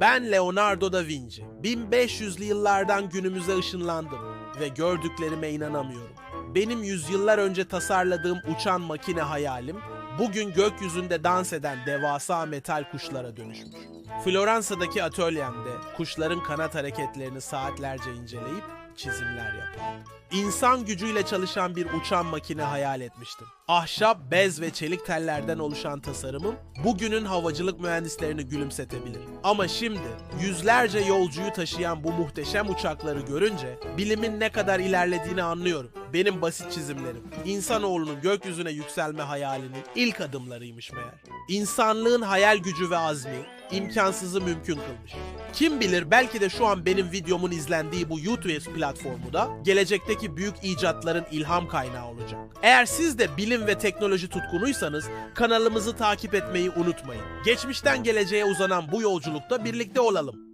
Ben Leonardo da Vinci. 1500'lü yıllardan günümüze ışınlandım ve gördüklerime inanamıyorum. Benim yüzyıllar önce tasarladığım uçan makine hayalim bugün gökyüzünde dans eden devasa metal kuşlara dönüşmüş. Floransa'daki atölyemde kuşların kanat hareketlerini saatlerce inceleyip çizimler yapardım. İnsan gücüyle çalışan bir uçan makine hayal etmiştim. Ahşap, bez ve çelik tellerden oluşan tasarımım bugünün havacılık mühendislerini gülümsetebilir. Ama şimdi yüzlerce yolcuyu taşıyan bu muhteşem uçakları görünce bilimin ne kadar ilerlediğini anlıyorum. Benim basit çizimlerim insanoğlunun gökyüzüne yükselme hayalinin ilk adımlarıymış meğer. İnsanlığın hayal gücü ve azmi imkansızı mümkün kılmış. Kim bilir belki de şu an benim videomun izlendiği bu YouTube platformu da gelecekteki büyük icatların ilham kaynağı olacak. Eğer siz de bilim ve teknoloji tutkunuysanız kanalımızı takip etmeyi unutmayın. Geçmişten geleceğe uzanan bu yolculukta birlikte olalım.